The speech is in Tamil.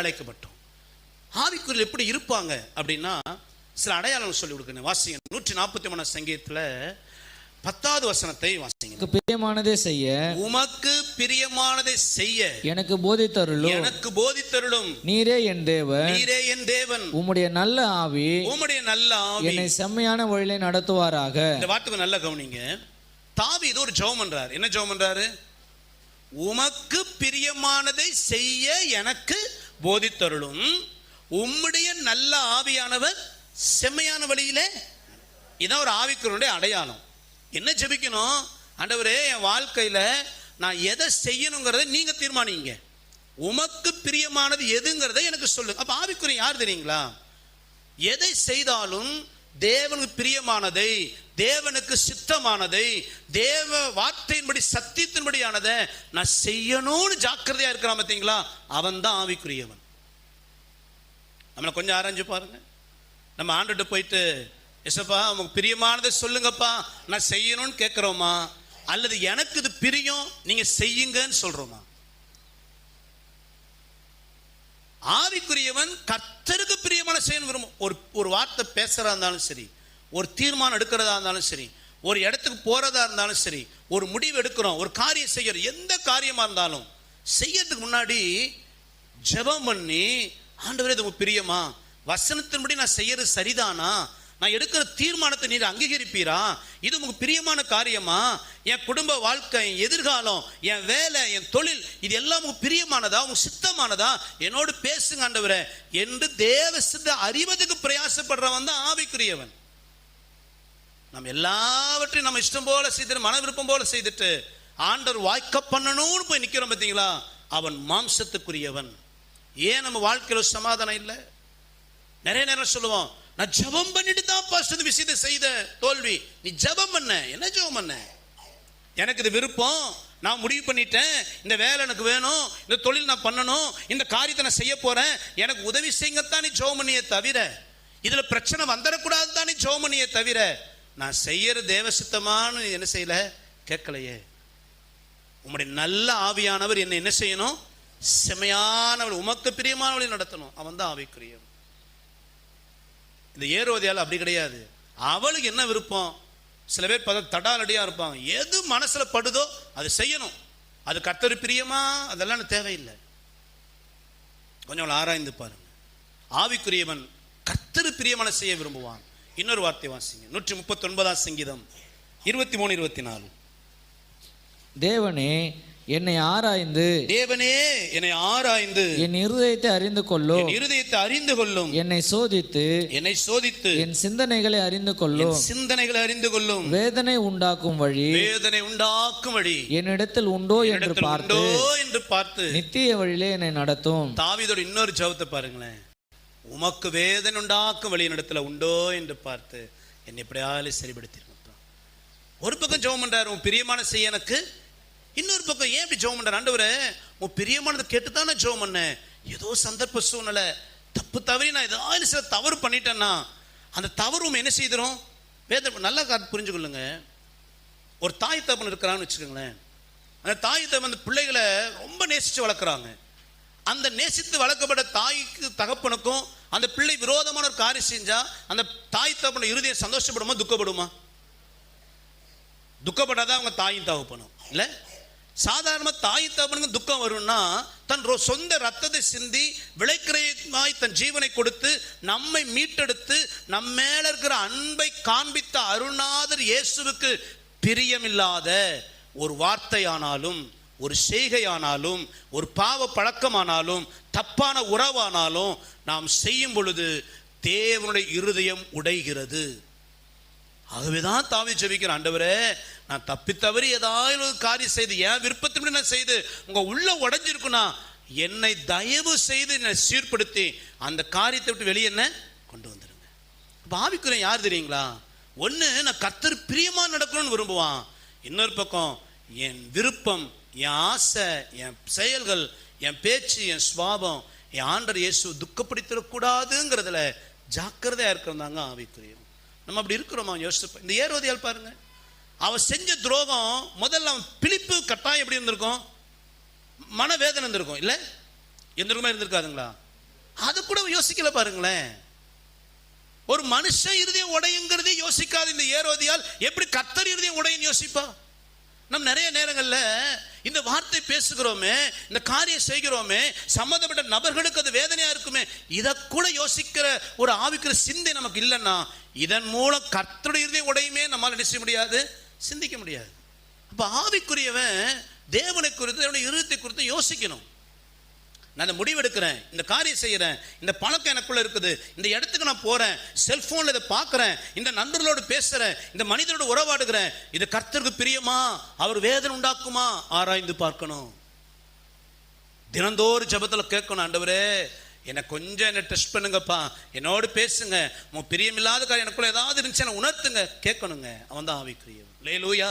அழைக்கப்பட்டோம். ஆவிக்குரியல் எப்படி இருப்பாங்க அப்படின்னா சில அடையாளம் சொல்லி கொடுக்கணும் வாசிங்க நூற்றி நாற்பத்தி மூணாம் சங்கீதத்தில் பத்தாவது வசனத்தை வாசிங்க. பிரியமானதே செய்ய உமக்கு பிரியமானதை செய்ய. எனக்கு போதித்தருளும். எனக்கு போதித்தருளும். நீரே என் தேவன். நீரே என் தேவன். உம்முடைய நல்ல ஆவி உம்முடைய நல்ல ஆவி. என்னை செம்மையான வழியிலே நடத்துவாராக. இந்த வார்த்தைக்கு நல்லா கவனிங்க. தாவி இது ஒரு ஜெபம் பண்றாரு. என்ன ஜெபம் பண்றாரு? உமக்கு பிரியமானதை செய்ய எனக்கு போதித்தருளும். உம்முடைய நல்ல ஆவியானவர் செம்மையான வழியிலே இதான் ஒரு ஆவிக்குறனுடைய அடையாளம். என்ன ஜெபிக்கணும்? ஆண்டவரே என் வாழ்க்கையில நான் எதை செய்யணுங்கிறத நீங்க தீர்மானிங்க. உமக்கு பிரியமானது எதுங்கிறத எனக்கு சொல்லுங்க அப்ப ஆவிக்குறை யார் தெரியுங்களா? எதை செய்தாலும் தேவனுக்கு பிரியமானதை தேவனுக்கு சித்தமானதை தேவ வார்த்தையின்படி சத்தியத்தின்படியானதை நான் செய்யணும்னு ஜாக்கிரதையா இருக்கிறான் பார்த்தீங்களா? அவன் தான் ஆவிக்குரியவன். நம்மளை கொஞ்சம் ஆராய்ஞ்சு பாருங்க. நம்ம ஆண்டுட்டு போயிட்டு எசப்பா உங்களுக்கு பிரியமானதை சொல்லுங்கப்பா நான் செய்யணும்னு கேட்குறோமா? அல்லது எனக்கு இது பிரியம் நீங்க செய்யுங்கன்னு சொல்றோமா? ஆவிக்குரியவன் கர்த்தருக்கு பிரியமான செய்யணும் விரும்பும் ஒரு ஒரு வார்த்தை பேசுகிறதா இருந்தாலும் சரி ஒரு தீர்மானம் எடுக்கிறதா இருந்தாலும் சரி ஒரு இடத்துக்கு போகிறதா இருந்தாலும் சரி ஒரு முடிவு எடுக்கிறோம் ஒரு காரியம் செய்கிறோம் எந்த காரியமாக இருந்தாலும் செய்யறதுக்கு முன்னாடி ஜெபம் பண்ணி ஆண்டவரே இது பிரியமா? வசனத்தின்படி நான் செய்யறது சரிதானா? நான் எடுக்கிற தீர்மானத்தை நீர் அங்கீகரிப்பீரா? இது உங்களுக்கு பிரியமான காரியமா? என் குடும்ப வாழ்க்கை என் எதிர்காலம் என் வேலை என் தொழில் இது எல்லாம் உங்க பிரியமானதா உங்க சித்தமானதா? என்னோடு பேசுங்க ஆண்டவரே. என்று தேவ சித்த அறிவதுக்கு பிரயாசப்படுறவன் தான் ஆவிக்குரியவன். நம்ம எல்லாவற்றையும் நம்ம இஷ்டம் போல செய்துட்டு மன விருப்பம் போல செய்துட்டு ஆண்டவர் வாய்க்க பண்ணணும்னு போய் நிற்கிறோம் பார்த்தீங்களா அவன் மாம்சத்துக்குரியவன். ஏன் நம்ம வாழ்க்கையில் சமாதானம் இல்லை? நிறைய நேரம் சொல்லுவோம் நான் ஜெபம் பண்ணிட்டு தான் பாஸ்டர் விஷயத்தை செய்த தோல்வி. நீ ஜெபம் பண்ண. என்ன ஜெபம் பண்ண? எனக்கு இது விருப்பம். நான் முடிவு பண்ணிட்டேன். இந்த வேலை எனக்கு வேணும். இந்த தொழில் நான் பண்ணணும். இந்த காரியத்தை நான் செய்ய போறேன். எனக்கு உதவி செய்யத்தான் நீ ஜோமனியை தவிர. இதில் பிரச்சனை வந்துடக்கூடாது தான் நீ தவிர. நான் செய்யற தேவசித்தமானு என்ன செய்யல? கேட்கலையே. உம்முடைய நல்ல ஆவியானவர் என்ன என்ன செய்யணும்? செமையானவள் உமக்கு பிரியமானவளை நடத்தணும். அவன் தான் ஆவிக்குரியவன். இந்த ஏரோதியால் அப்படி கிடையாது. அவளுக்கு என்ன விருப்பம்? சில பேர் பார்த்தா தடாலடியாக இருப்பாங்க. எது மனசுல படுதோ அது செய்யணும். அது கத்தர் பிரியமா? அதெல்லாம் எனக்கு தேவையில்லை. கொஞ்சம் ஆராய்ந்து பாருங்க. ஆவிக்குரியவன் கத்தர் பிரியமான செய்ய விரும்புவான். இன்னொரு வார்த்தை வாசிங்க. நூற்றி முப்பத்தி ஒன்பதாம் சங்கீதம். இருபத்தி மூணு இருபத்தி நாலு. தேவனே என்னை ஆராய்ந்து தேவனே என்னை ஆராய்ந்து என் இருதயத்தை அறிந்து கொள்ளும் இருதயத்தை அறிந்து கொள்ளும். என்னை சோதித்து என்னை சோதித்து என் சிந்தனைகளை அறிந்து கொள்ளும் சிந்தனைகளை அறிந்து கொள்ளும். வேதனை உண்டாக்கும் வழி வேதனை உண்டாக்கும் வழி. என்னிடத்தில் உண்டோ என்று பார்த்து என்று பார்த்து நித்திய வழியிலே என்னை நடத்தும். தாவீதோட இன்னொரு ஜெபத்தை பாருங்களேன். உமக்கு வேதனை உண்டாக்கும் வழி இடத்துல உண்டோ என்று பார்த்து என்னை எப்படியாலும் சரிபடுத்திருக்கோம் ஒரு பக்கம் ஜெபம் பண்றாரு உன் பிரியமான செய்ய எனக்கு இன்னொரு பக்கம் ஏன் இப்படி ஜோம் பண்ணுற ஆண்டவரே உன் பிரியமானதை கேட்டு தான் நான் ஜெபம் பண்ணேன். ஏதோ சந்தர்ப்ப சூழ்நிலை தப்பு தவறி நான் ஏதாவது சில தவறு பண்ணிட்டேன்னா அந்த தவறு உண்மை என்ன செய்திரும்? வேத நல்லா காத்து புரிஞ்சுக்கொள்ளுங்க ஒரு தாய் தகப்பன் இருக்கிறான்னு வச்சுக்கோங்களேன். அந்த தாய் தகப்பன் அந்த பிள்ளைகளை ரொம்ப நேசித்து வளர்க்குறாங்க. அந்த நேசித்து வளர்க்கப்பட்ட தாய்க்கு தகப்பனுக்கும் அந்த பிள்ளை விரோதமான ஒரு காரியம் செஞ்சால் அந்த தாய் தகப்பன இருதயம் சந்தோஷப்படுமா துக்கப்படுமா? துக்கப்பட்டாதான் அவங்க தாயும் தகப்பனும். இல்லை? சாதாரணமாக தாய் தகப்பனுக்கு துக்கம் வரும்னா தன் சொந்த ரத்தத்தை சிந்தி விளைக்கிரயமாய் தன் ஜீவனை கொடுத்து நம்மை மீட்டெடுத்து நம்ம மேல இருக்கிற அன்பை காண்பித்த அருணாதர் இயேசுவுக்கு பிரியமில்லாத ஒரு வார்த்தையானாலும் ஒரு செய்கையானாலும் ஒரு பாவ பழக்கமானாலும் தப்பான உறவானாலும் நாம் செய்யும் பொழுது தேவனுடைய இருதயம் உடைகிறது. ஆகவேதான் தாவி ஜெபிக்கிற ஆண்டவரே நான் தப்பி தவறி ஏதாவது ஒரு காரியம் செய்து என் விருப்பத்தின்படி நான் செய்து உங்க உள்ள உடஞ்சிருக்குண்ணா என்னை தயவு செய்து என்னை சீர்படுத்தி அந்த காரியத்தை விட்டு வெளியே என்ன? கொண்டு வந்துருங்க. இப்போ ஆவிக்குறேன் யார் தெரியுங்களா? ஒன்று நான் கர்த்தர் பிரியமாக நடக்கணும்னு விரும்புவான். இன்னொரு பக்கம் என் விருப்பம் என் ஆசை என் செயல்கள் என் பேச்சு என் சுவாபம் என் ஆண்டர் இயேசு துக்கப்படுத்திடக்கூடாதுங்கிறதுல ஜாக்கிரதையா இருக்கிறதாங்க ஆவிக்குரியம் நம்ம அப்படி இருக்கிறோமா? யோசிச்சு இந்த ஏரோதியால் பாருங்க. அவன் செஞ்ச துரோகம் முதல்ல அவன் பிழிப்பு கட்டாயம் எப்படி இருந்திருக்கும்? மனவேதனை இருந்திருக்கும். இல்லை? எந்த இருந்திருக்காதுங்களா? அது கூட யோசிக்கல பாருங்களேன். ஒரு மனுஷன் இருதயம் உடையுங்கிறதே யோசிக்காது இந்த ஏரோதியால் எப்படி கத்தர் இருதயம் உடையும் யோசிப்பா? நம்ம நிறைய நேரங்களில் இந்த வார்த்தை பேசுகிறோமே இந்த காரியம் செய்கிறோமே சம்மந்தப்பட்ட நபர்களுக்கு அது வேதனையா இருக்குமே இதை கூட யோசிக்கிற ஒரு ஆவிக்கிற சிந்தை நமக்கு இல்லைன்னா இதன் மூலம் கர்த்தருடைய இருதயம் உடையுமே நம்மால் நினைச்ச முடியாது? சிந்திக்க முடியாது. அப்போ ஆவிக்குரியவன் தேவனை குறித்து தேவனுடைய இருதயத்தை குறித்து யோசிக்கணும். நான் இந்த முடிவெடுக்கிறேன் இந்த காரியம் செய்கிறேன் இந்த பழக்கம் எனக்குள்ள இருக்குது இந்த இடத்துக்கு நான் போறேன் செல்ஃபோனில் இதை பார்க்குறேன் இந்த நண்பர்களோடு பேசுகிறேன் இந்த மனிதனோடு உறவாடுகிறேன் இது கர்த்தருக்கு பிரியமா? அவர் வேதனை உண்டாக்குமா? ஆராய்ந்து பார்க்கணும். தினந்தோறும் ஜபத்தில் கேட்கணும் ஆண்டவரே என்னை கொஞ்சம் என்ன டெஸ்ட் பண்ணுங்கப்பா என்னோடு பேசுங்க உன் பிரியமில்லாத காரியம் எனக்குள்ள ஏதாவது இருந்துச்சு உணர்த்துங்க கேட்கணுங்க. அவன் தான் ஆவிக்குரியவன். லேலூயா